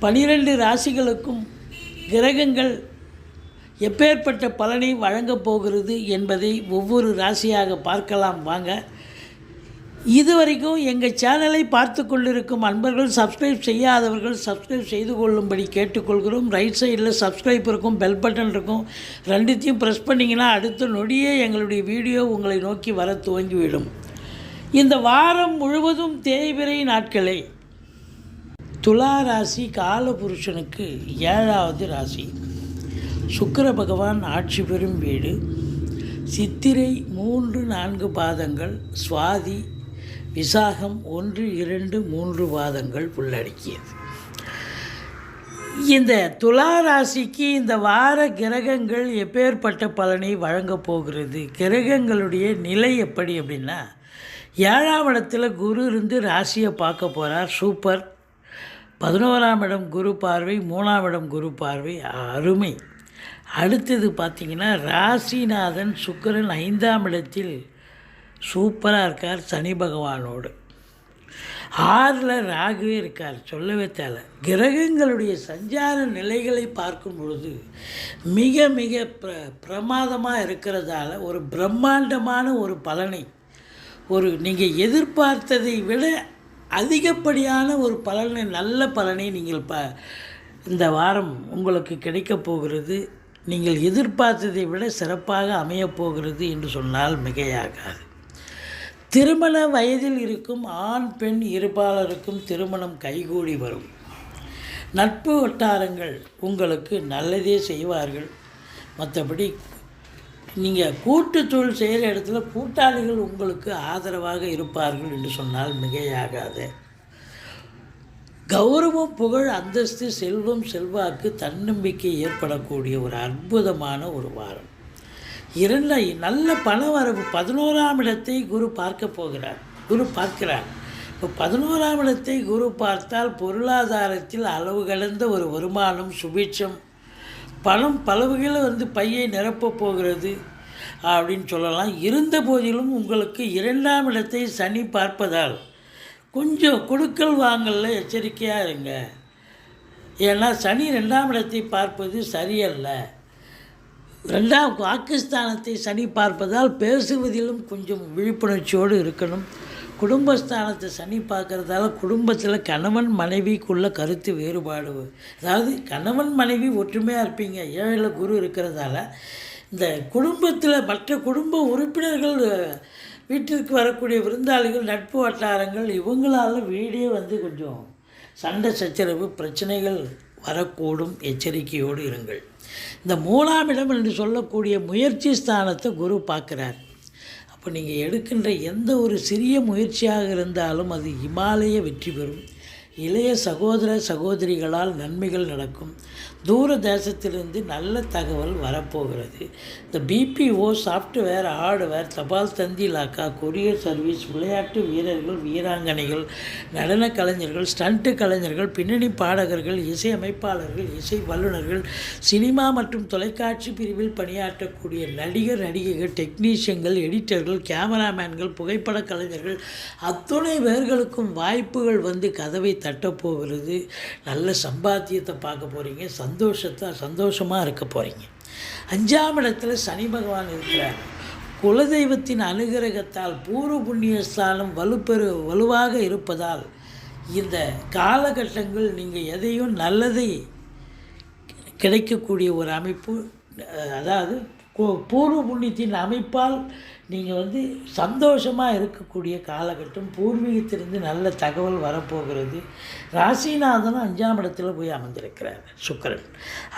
பனிரெண்டு ராசிகளுக்கும் கிரகங்கள் எப்பேற்பட்ட பலனை வழங்கப் போகிறது என்பதை ஒவ்வொரு ராசியாக பார்க்கலாம். வாங்க. இதுவரைக்கும் எங்கள் சேனலை பார்த்து கொண்டிருக்கும் அன்பர்கள் சப்ஸ்கிரைப் செய்யாதவர்கள் சப்ஸ்கிரைப் செய்து கொள்ளும்படி கேட்டுக்கொள்கிறோம். ரைட் சைடில் சப்ஸ்கிரைப் இருக்கும் பெல் பட்டன் இருக்கும். ரெண்டுத்தையும் ப்ரெஸ் பண்ணிங்கன்னா அடுத்த நொடியே எங்களுடைய வீடியோ உங்களை நோக்கி வர துவங்கிவிடும். இந்த வாரம் முழுவதும் தேய்பிரை நாட்களே. துலா ராசி காலபுருஷனுக்கு ஏழாவது ராசி. சுக்கர பகவான் ஆட்சி பெறும் வீடு. சித்திரை மூன்று நான்கு பாதங்கள். சுவாதி விசாகம் ஒன்று இரண்டு மூன்று பாதங்கள் உள்ளடக்கியது. இந்த துலா ராசிக்கு இந்த வார கிரகங்கள் எப்பேற்பட்ட பலனை வழங்கப் போகிறது? கிரகங்களுடைய நிலை எப்படி அப்படின்னா ஏழாம் இடத்துல குரு இருந்து ராசியை பார்க்க போகிறார் சூப்பர். பதினோராம் இடம் குரு பார்வை மூணாம் இடம் குரு பார்வை. அருமை. அடுத்தது பார்த்திங்கன்னா ராசிநாதன் சுக்கிரன் ஐந்தாம் இடத்தில் சூப்பராக இருக்கார் சனி பகவானோடு. ஆறில் ராகுவே இருக்கார் சொல்லவே தேவை கிரகங்களுடைய சஞ்சார நிலைகளை பார்க்கும் பொழுது மிக மிக பிர பிரமாதமாக இருக்கிறதால ஒரு பிரம்மாண்டமான ஒரு பலனை ஒரு நீங்கள் எதிர்பார்த்ததை விட அதிகப்படியான ஒரு பலனை நல்ல பலனை நீங்கள் ப இந்த வாரம் உங்களுக்கு கிடைக்கப் போகிறது. நீங்கள் எதிர்பார்த்ததை விட சிறப்பாக அமையப் போகிறது என்று சொன்னால் மிகையாகாது. திருமண வயதில் இருக்கும் ஆண் பெண் இருபாலருக்கும் திருமணம் கைகூடி வரும். நட்பு வட்டாரங்கள் உங்களுக்கு நல்லதே செய்வார்கள். மற்றபடி நீங்கள் கூட்டு தொழில் செய்கிற இடத்துல கூட்டாளிகள் உங்களுக்கு ஆதரவாக இருப்பார்கள் என்று சொன்னால் மிகையாகாது. கௌரவம் புகழ் அந்தஸ்து செல்வம் செல்வாக்கு தன்னம்பிக்கை ஏற்படக்கூடிய ஒரு அற்புதமான ஒரு வாரம். இரண்டு நல்ல பண வரவு. பதினோராம் இடத்தை குரு பார்க்க போகிறார். குரு பார்க்கிறார். இப்போ பதினோராம் இடத்தை குரு பார்த்தால் பொருளாதாரத்தில் அளவு கடந்த ஒரு வருமானம் சுபிட்சம் பணம் பலவுகளை வந்து பையை நிரப்பப் போகிறது அப்படின்னு சொல்லலாம். இருந்த போதிலும் உங்களுக்கு இரண்டாம் இடத்தை சனி பார்ப்பதால் கொஞ்சம் கொடுக்கல் வாங்கல எச்சரிக்கையாக இருங்க. ஏன்னா சனி ரெண்டாம் இடத்தை பார்ப்பது சரியல்ல. ரெண்டாம் பாகிஸ்தானத்தை சனி பார்ப்பதால் பேசுவதிலும் கொஞ்சம் விழிப்புணர்ச்சியோடு இருக்கணும். குடும்பஸ்தானத்தை சனி பார்க்குறதால குடும்பத்தில் கணவன் மனைவிக்குள்ள கருத்து வேறுபாடு. அதாவது கணவன் மனைவி ஒற்றுமையாக இருப்பீங்க ஏழில் குரு இருக்கிறதால இந்த குடும்பத்தில் மற்ற குடும்ப உறுப்பினர்கள் வீட்டிற்கு வரக்கூடிய விருந்தாளிகள் நட்பு வட்டாரங்கள் இவங்களால் வீடே வந்து கொஞ்சம் சண்டை சச்சரவு பிரச்சனைகள் வரக்கூடும். எச்சரிக்கையோடு இருங்கள். இந்த மூணாம் இடம் என்று சொல்லக்கூடிய முயற்சி ஸ்தானத்தை குரு பார்க்குறார். அப்போ நீங்கள் எடுக்கின்ற எந்த ஒரு சிறிய முயற்சியாக இருந்தாலும் அது இமாலய வெற்றி பெறும். இளைய சகோதர சகோதரிகளால் நன்மைகள் நடக்கும். தூர தேசத்திலிருந்து நல்ல தகவல் வரப்போகிறது. இந்த பிபிஓ சாஃப்ட்வேர் ஹார்ட்வேர் தபால் தந்தி இலாக்கா கொரியர் சர்வீஸ் விளையாட்டு வீரர்கள் வீராங்கனைகள் நடன கலைஞர்கள் ஸ்டண்ட்டு கலைஞர்கள் பின்னணி பாடகர்கள் இசையமைப்பாளர்கள் இசை வல்லுநர்கள் சினிமா மற்றும் தொலைக்காட்சி பிரிவில் பணியாற்றக்கூடிய நடிகர் நடிகைகள் டெக்னீஷியன்கள் எடிட்டர்கள் கேமராமேன்கள் புகைப்பட கலைஞர்கள் அத்துணை பேர்களுக்கும் வாய்ப்புகள் வந்து கதவை தட்டப்போகிறது நல்ல சம்பாத்தியத்தை பார்க்க போகிறீங்க சந்தோஷத்தை சந்தோஷமாக இருக்க போகிறீங்க அஞ்சாம் இடத்துல சனி பகவான் இருக்கிறார். குலதெய்வத்தின் அனுகிரகத்தால் பூர்வ புண்ணியஸ்தானம் வலுப்பெரு வலுவாக இருப்பதால் இந்த காலகட்டங்கள் நீங்கள் எதையும் நல்லதை கிடைக்கக்கூடிய ஒரு அமைப்பு அதாவது பூர்வ புண்ணியத்தின் அமைப்பால் நீங்கள் வந்து சந்தோஷமாக இருக்கக்கூடிய காலகட்டம் பூர்வீகத்திலிருந்து நல்ல தகவல் வரப்போகிறது. ராசிநாதனும் அஞ்சாம் இடத்துல போய் அமர்ந்திருக்கிறார் சுக்கரன்.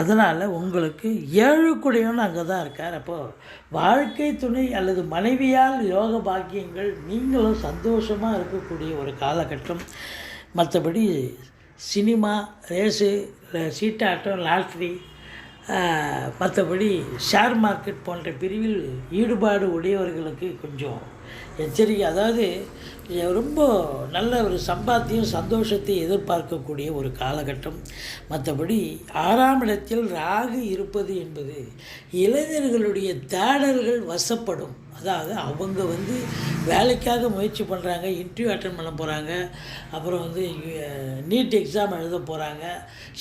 அதனால் உங்களுக்கு ஏழு குடையன்னு அங்கே தான் இருக்கார். அப்போது வாழ்க்கை துணை அல்லது மனைவியால் யோக பாக்கியங்கள் நீங்களும் சந்தோஷமாக இருக்கக்கூடிய ஒரு காலகட்டம். மற்றபடி சினிமா ரேஸு சீட்டாட்டம் லாட்ரி மற்றபடி ஷேர் மார்க்கெட் போன்ற பிரிவில் ஈடுபாடு உடையவர்களுக்கு கொஞ்சம் எச்சரிக்கை. அதாவது ரொம்ப நல்ல ஒரு சம்பாத்தியம் சந்தோஷத்தை எதிர்பார்க்கக்கூடிய ஒரு காலகட்டம். மற்றபடி ஆறாம் இடத்தில் ராகு இருப்பது என்பது இளைஞர்களுடைய தேடல்கள் வசப்படும். அதாவது அவங்க வந்து வேலைக்காக முயற்சி பண்ணுறாங்க இன்டர்வியூ அட்டன் பண்ண போகிறாங்க அப்புறம் வந்து நீட் எக்ஸாம் எழுத போகிறாங்க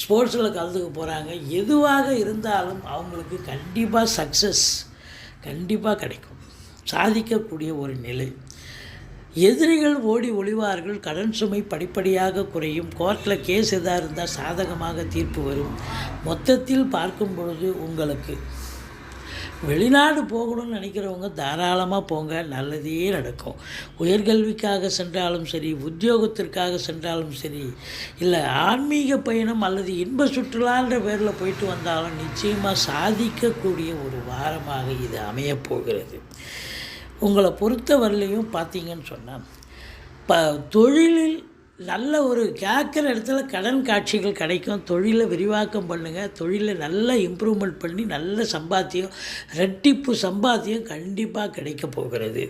ஸ்போர்ட்ஸில் கலந்துக்க போகிறாங்க எதுவாக இருந்தாலும் அவங்களுக்கு கண்டிப்பாக சக்ஸஸ் கண்டிப்பாக கிடைக்கும். சாதிக்கக்கூடிய ஒரு நிலை. எதிரிகள் ஓடி ஒளிவார்கள் கடன் சுமை படிப்படியாக குறையும் கோர்ட்டில் கேஸ் எதாக இருந்தால் சாதகமாக தீர்ப்பு வரும். மொத்தத்தில் பார்க்கும் பொழுது உங்களுக்கு வெளிநாடு போகணும்னு நினைக்கிறவங்க தாராளமாக போங்க நல்லதே நடக்கும். உயர்கல்விக்காக சென்றாலும் சரி உத்தியோகத்திற்காக சென்றாலும் சரி இல்லை ஆன்மீக பயணம் அல்லது இன்ப சுற்றுலான்ற பேரில் போயிட்டு வந்தாலும் நிச்சயமாக சாதிக்கக்கூடிய ஒரு வாரமாக இது அமையப்போகிறது உங்களை பொறுத்த வரலையும் பார்த்தீங்கன்னு சொன்னால் ப தொழிலில் நல்ல ஒரு கேட்குற இடத்துல கடன் காட்சிகள் கிடைக்கும். தொழிலை விரிவாக்கம் பண்ணுங்கள் தொழிலை நல்லா இம்ப்ரூவ்மெண்ட் பண்ணி நல்ல சம்பாத்தியம் ரெட்டிப்பு சம்பாத்தியம் கண்டிப்பாக கிடைக்க போகிறது.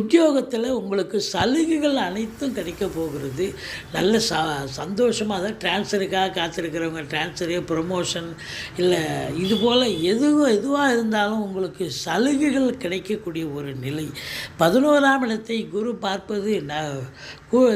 உத்தியோகத்தில் உங்களுக்கு சலுகைகள் அனைத்தும் கிடைக்க போகிறது. நல்ல ச சந்தோஷமாக அதான் ட்ரான்ஸ்ஃபருக்காக காத்திருக்கிறவங்க ட்ரான்ஸ்ஃபரு ப்ரொமோஷன் இல்லை இது போல் எதுவும் எதுவாக இருந்தாலும் உங்களுக்கு சலுகைகள் கிடைக்கக்கூடிய ஒரு நிலை. பதினோராம் இடத்தை குரு பார்ப்பது ந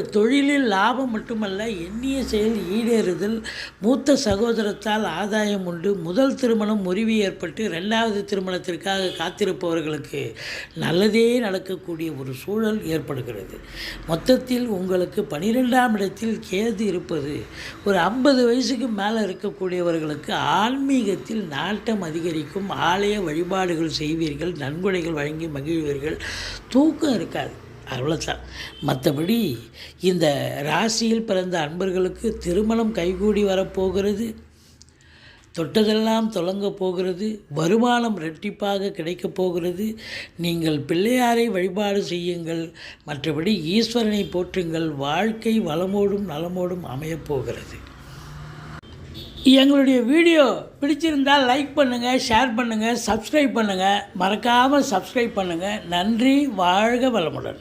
தொழிலில் லாபம் மட்டுமல்ல எண்ணிய செயல் ஈடேறுதல் மூத்த சகோதரத்தால் ஆதாயம் உண்டு. முதல் திருமணம் முறிவு ஏற்பட்டு ரெண்டாவது திருமணத்திற்காக காத்திருப்பவர்களுக்கு நல்லதே நடக்கக்கூடிய ஒரு சூழல் ஏற்படுகிறது. மொத்தத்தில் உங்களுக்கு பனிரெண்டாம் இடத்தில் கேது இருப்பது ஒரு ஐம்பது வயசுக்கு மேலே இருக்கக்கூடியவர்களுக்கு ஆன்மீகத்தில் நாட்டம் அதிகரிக்கும். ஆலய வழிபாடுகள் செய்வீர்கள் நன்கொடைகள் வழங்கி மகிழ்வீர்கள். தூக்கம் இருக்காது. அவ்வளோதான் மற்றபடி இந்த ராசியில் பிறந்த அன்பர்களுக்கு திருமணம் கைகூடி வரப்போகிறது. தொட்டதெல்லாம் தொடங்க போகிறது. வருமானம் ரெட்டிப்பாக கிடைக்கப் போகிறது. நீங்கள் பிள்ளையாரை வழிபாடு செய்யுங்கள். மற்றபடி ஈஸ்வரனை போற்றுங்கள். வாழ்க்கை வளமோடும் நலமோடும் அமையப்போகிறது எங்களுடைய வீடியோ பிடிச்சிருந்தால் லைக் பண்ணுங்கள் ஷேர் பண்ணுங்கள் சப்ஸ்கிரைப் பண்ணுங்கள் மறக்காமல் சப்ஸ்கிரைப் பண்ணுங்கள் நன்றி வாழ்க வளமுடன்.